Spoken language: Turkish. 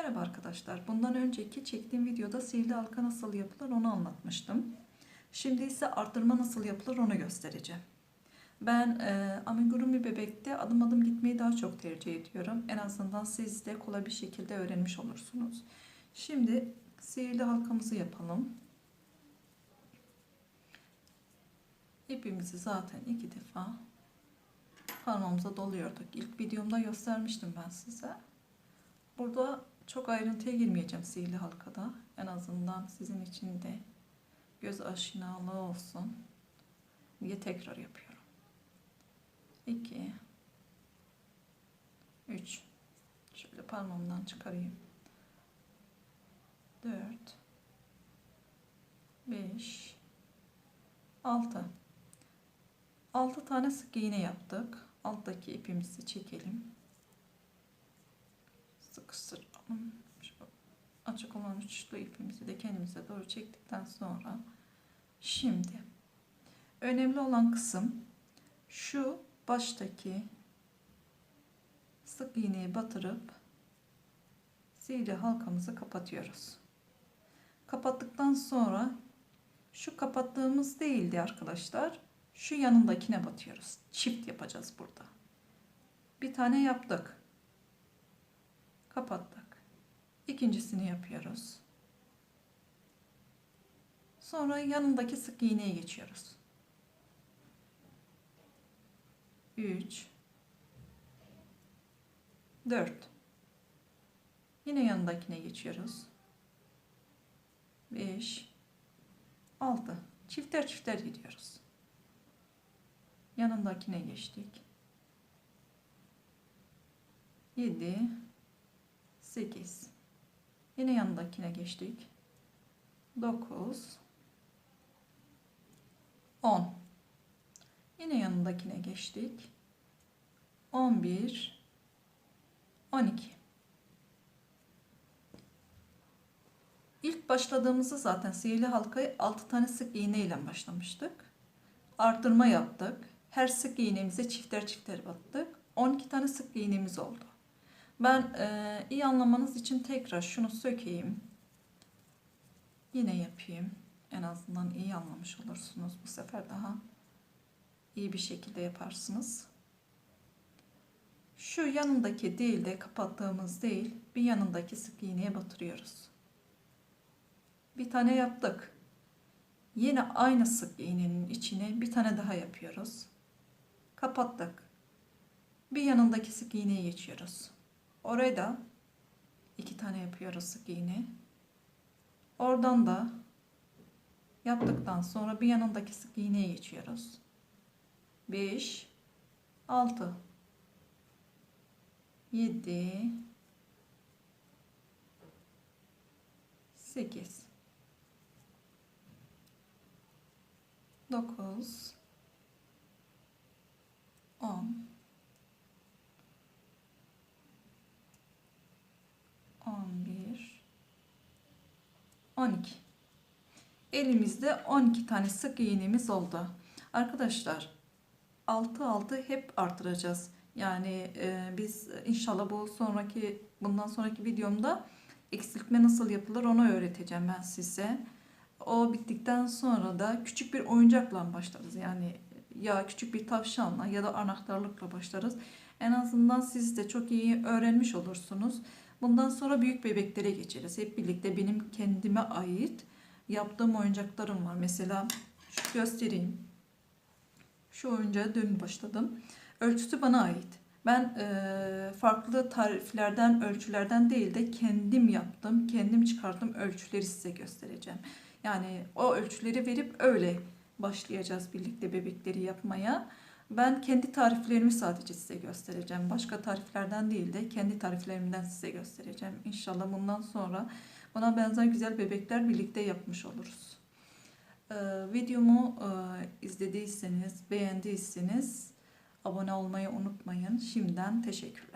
Merhaba arkadaşlar. Bundan önceki çektiğim videoda sihirli halka nasıl yapılır onu anlatmıştım. Şimdi ise arttırma nasıl yapılır onu göstereceğim. Ben e, amigurumi bebekte adım adım gitmeyi daha çok tercih ediyorum. En azından siz de kolay bir şekilde öğrenmiş olursunuz. Şimdi sihirli halkamızı yapalım. İpimizi zaten iki defa parmağımıza doluyorduk. İlk videomda göstermiştim ben size. Burada çok ayrıntıya girmeyeceğim sihirli halkada. En azından sizin için de göz aşinalığı olsun diye tekrar yapıyorum. 2 3 Şöyle parmağımdan çıkarayım. 4 5 6 6 tane sık iğne yaptık. Alttaki ipimizi çekelim sıkıştıralım. Şu açık olan uçlu ipimizi de kendimize doğru çektikten sonra şimdi önemli olan kısım şu baştaki sık iğneyi batırıp sihirli halkamızı kapatıyoruz. Kapattıktan sonra şu kapattığımız değildi arkadaşlar. Şu yanındakine batıyoruz. Çift yapacağız burada. Bir tane yaptık kapattık. İkincisini yapıyoruz. Sonra yanındaki sık iğneye geçiyoruz. 3 4 Yine yanındakine geçiyoruz. 5 6 Çifter çifter gidiyoruz. Yanındakine geçtik. 7 8 yine yanındakine geçtik 9 10 yine yanındakine geçtik 11 12 İlk başladığımızda zaten sihirli halkayı 6 tane sık iğne ile başlamıştık. Arttırma yaptık. Her sık iğnemize çifter çifter battık. 12 tane sık iğnemiz oldu. Ben e, iyi anlamanız için tekrar şunu sökeyim. Yine yapayım. En azından iyi anlamış olursunuz. Bu sefer daha iyi bir şekilde yaparsınız. Şu yanındaki değil de kapattığımız değil bir yanındaki sık iğneye batırıyoruz. Bir tane yaptık. Yine aynı sık iğnenin içine bir tane daha yapıyoruz. Kapattık. Bir yanındaki sık iğneye geçiyoruz. Orayı da iki tane yapıyoruz sık iğne. Oradan da yaptıktan sonra bir yanındaki sık iğneye geçiyoruz. 5 6 7 8 9 10 11 12 elimizde 12 tane sık iğnemiz oldu. Arkadaşlar 6 6 hep artıracağız. Yani e, biz inşallah bu sonraki bundan sonraki videomda eksiltme nasıl yapılır onu öğreteceğim ben size. O bittikten sonra da küçük bir oyuncakla başlarız. Yani ya küçük bir tavşanla ya da anahtarlıkla başlarız. En azından siz de çok iyi öğrenmiş olursunuz Bundan sonra büyük bebeklere geçeriz. Hep birlikte benim kendime ait yaptığım oyuncaklarım var. Mesela şu göstereyim. Şu oyuncağa dün başladım. Ölçüsü bana ait. Ben e, farklı tariflerden, ölçülerden değil de kendim yaptım, kendim çıkarttım ölçüleri size göstereceğim. Yani o ölçüleri verip öyle başlayacağız birlikte bebekleri yapmaya. Ben kendi tariflerimi sadece size göstereceğim. Başka tariflerden değil de kendi tariflerimden size göstereceğim. İnşallah bundan sonra buna benzer güzel bebekler birlikte yapmış oluruz. Ee, videomu e, izlediyseniz, beğendiyseniz abone olmayı unutmayın. Şimdiden teşekkürler.